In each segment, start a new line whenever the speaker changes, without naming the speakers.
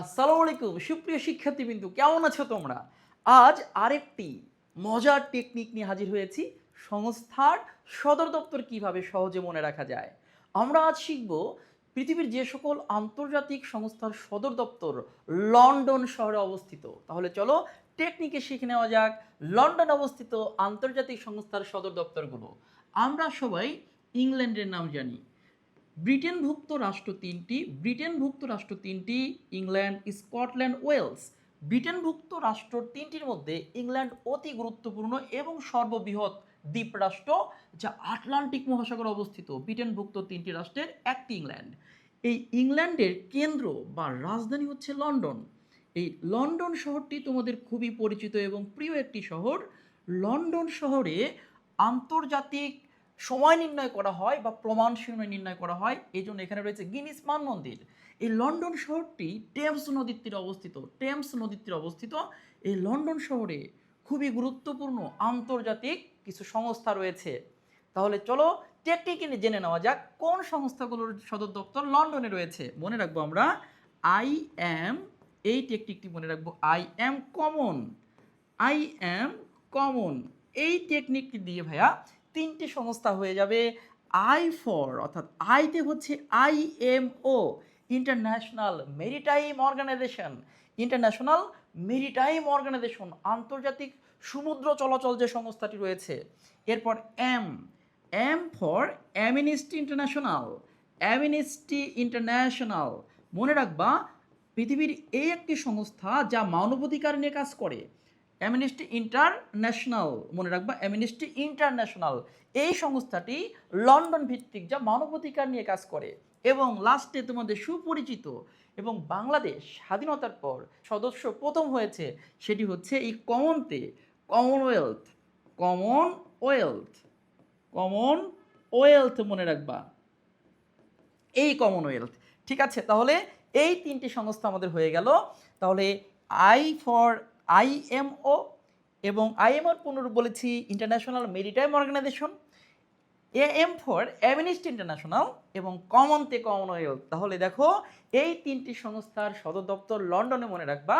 আসসালামু আলাইকুম, সুপ্রিয় শিক্ষার্থীবৃন্দু, কেমন আছো তোমরা? আজ আরেকটি মজার টেকনিক নিয়ে হাজির হয়েছি, সংস্থার সদর দপ্তর কীভাবে সহজে মনে রাখা যায়। আমরা আজ শিখব পৃথিবীর যে সকল আন্তর্জাতিক সংস্থার সদর দপ্তর লন্ডন শহরে অবস্থিত। তাহলে চলো টেকনিকে শিখে নেওয়া যাক, লন্ডন অবস্থিত আন্তর্জাতিক সংস্থার সদর দপ্তরগুলো। আমরা সবাই ইংল্যান্ডের নাম জানি। ব্রিটেনভুক্ত রাষ্ট্র তিনটি, ব্রিটেনভুক্ত রাষ্ট্র তিনটি, ইংল্যান্ড, স্কটল্যান্ড, ওয়েলস। ব্রিটেনভুক্ত রাষ্ট্র তিনটির মধ্যে ইংল্যান্ড অতি গুরুত্বপূর্ণ এবং সর্ববৃহৎ দ্বীপরাষ্ট্র, যা আটলান্টিক মহাসাগরে অবস্থিত। ব্রিটেনভুক্ত তিনটি রাষ্ট্রের একটি ইংল্যান্ড। এই ইংল্যান্ডের কেন্দ্র বা রাজধানী হচ্ছে লন্ডন। এই লন্ডন শহরটি তোমাদের খুবই পরিচিত এবং প্রিয় একটি শহর। লন্ডন শহরে আন্তর্জাতিক সময় নির্ণয় করা হয় বা প্রমাণ সময় নির্ণয় করা হয়, এই জন্য এখানে রয়েছে গিনিস মান মন্দির। এই লন্ডন শহরটি টেমস নদীর তীরে অবস্থিত, টেমস নদীর তীরে অবস্থিত। এই লন্ডন শহরে খুবই গুরুত্বপূর্ণ আন্তর্জাতিক কিছু সংস্থা রয়েছে। তাহলে চলো টেকনিকে জেনে নেওয়া যাক, কোন সংস্থাগুলোর সদর দপ্তর লন্ডনে রয়েছে? মনে রাখব আমরা আই এম এই টেকনিকটি মনে রাখব I M common I M common এই টেকনিকটি দিয়ে ভাইয়া তিনটি সংস্থা হয়ে যাবে আই ফর, অর্থাৎ আইতে হচ্ছে I M O international maritime organisation international maritime organisation আন্তর্জাতিক সমুদ্র চলাচল যে সংস্থাটি রয়েছে। এরপর M M for amnesty international amnesty international মনে রাখবা, পৃথিবীর এই একটি সংস্থা যা মানবাধিকার নিয়ে কাজ করে। অ্যামনিস্টি ইন্টারন্যাশনাল মনে রাখবা অ্যামনিস্টি ইন্টারন্যাশনাল এই সংস্থাটি লন্ডন ভিত্তিক যা মানবাধিকার নিয়ে কাজ করে এবং লাস্টে তোমাদের সুপরিচিত এবং বাংলাদেশ স্বাধীনতার পর সদস্য প্রথম হয়েছে, সেটি হচ্ছে এই কমনতে কমনওয়েলথ কমনওয়েলথ কমন ওয়েলথ মনে রাখবা। এই কমনওয়েলথ ঠিক আছে? তাহলে এই তিনটি সংস্থা আমাদের হয়ে গেল। তাহলে আই ফর আইএমও এবং আইএমওর পুনরূপ বলেছি international maritime organisation A M for amnesty international এবং কমনতে কমনওয়েলথ তাহলে দেখো, এই তিনটি সংস্থার সদর দপ্তর লন্ডনে মনে রাখবা,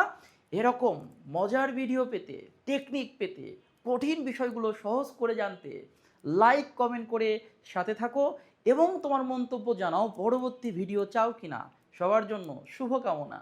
এরকম মজার ভিডিও পেতে টেকনিক পেতে, কঠিন বিষয়গুলো সহজ করে জানতে লাইক কমেন্ট করে সাথে থাকো এবং তোমার মন্তব্য জানাও পরবর্তী ভিডিও চাও কিনা। সবার জন্য শুভকামনা।